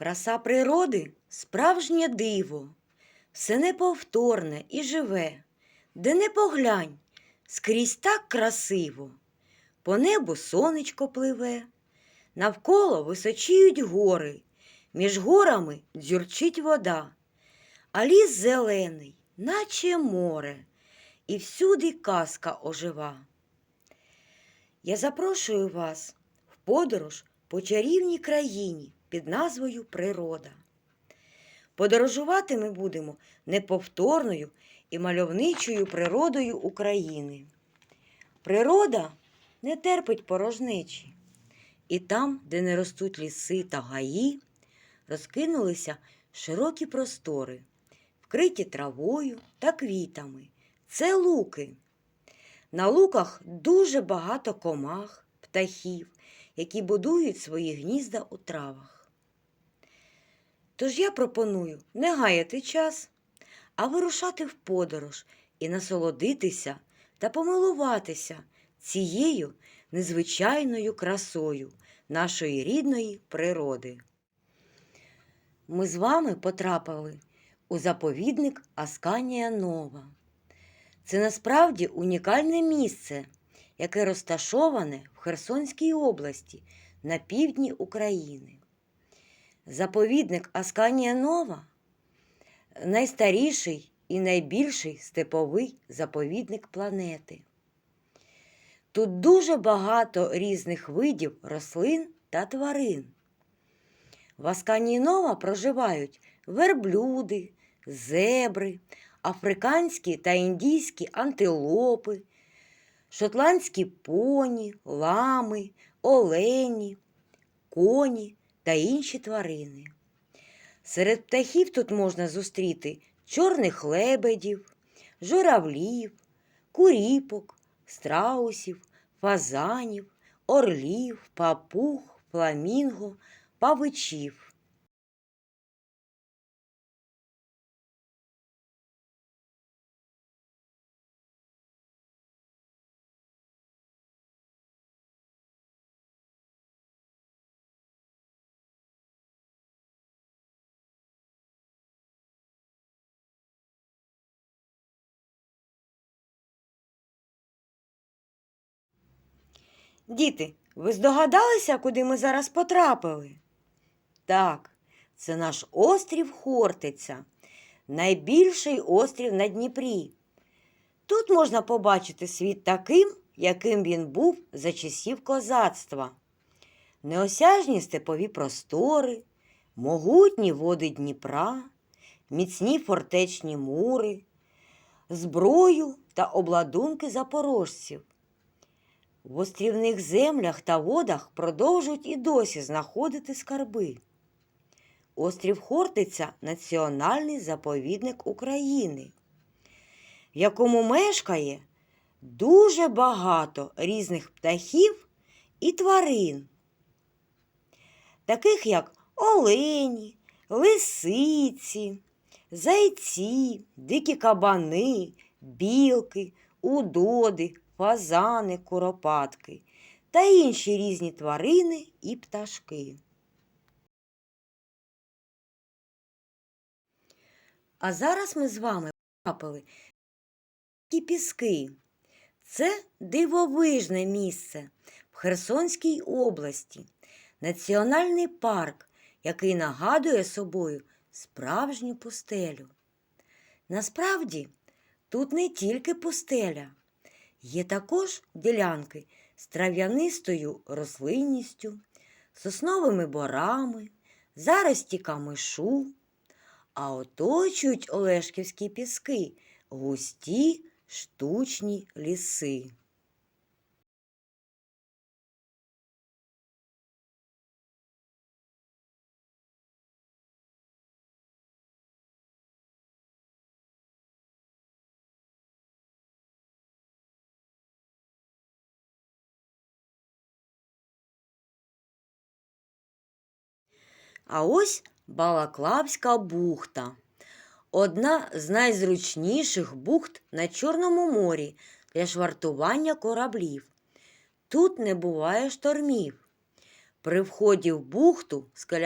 Краса природи справжнє диво, все неповторне і живе, де не поглянь, скрізь так красиво. По небу сонечко пливе, навколо височіють гори, між горами дзюрчить вода, а ліс зелений, наче море, і всюди казка ожива. Я запрошую вас в подорож по чарівній країні під назвою Природа. Подорожувати ми будемо неповторною і мальовничою природою України. Природа не терпить порожнечі, і там, де не ростуть ліси та гаї, розкинулися широкі простори, вкриті травою та квітами. Це луки. На луках дуже багато комах, птахів, які будують свої гнізда у травах. Тож я пропоную не гаяти час, а вирушати в подорож і насолодитися та помилуватися цією незвичайною красою нашої рідної природи. Ми з вами потрапили у заповідник Асканія Нова. Це насправді унікальне місце, яке розташоване в Херсонській області на півдні України. Заповідник Асканія Нова найстаріший і найбільший степовий заповідник планети. Тут дуже багато різних видів рослин та тварин. В Асканії Нова проживають верблюди, зебри, африканські та індійські антилопи, шотландські поні, лами, олені, коні та інші тварини. Серед птахів тут можна зустріти чорних лебедів, журавлів, куріпок, страусів, фазанів, орлів, папуг, фламінго, павичів. Діти, ви здогадалися, куди ми зараз потрапили? Так, це наш острів Хортиця, найбільший острів на Дніпрі. Тут можна побачити світ таким, яким він був за часів козацтва. Неосяжні степові простори, могутні води Дніпра, міцні фортечні мури, зброю та обладунки запорожців. В острівних землях та водах продовжують і досі знаходити скарби. Острів Хортиця національний заповідник України, в якому мешкає дуже багато різних птахів і тварин, таких як олені, лисиці, зайці, дикі кабани, білки, удоди, фазани, куропатки та інші різні тварини і пташки. А зараз ми з вами потрапили в піски. Це дивовижне місце в Херсонській області, національний парк, який нагадує собою справжню пустелю. Насправді, тут не тільки пустеля, є також ділянки з трав'янистою рослинністю, сосновими борами, зарості камишу, а оточують Олешківські піски густі штучні ліси. А ось Балаклавська бухта. Одна з найзручніших бухт на Чорному морі для швартування кораблів. Тут не буває штормів. При вході в бухту скеля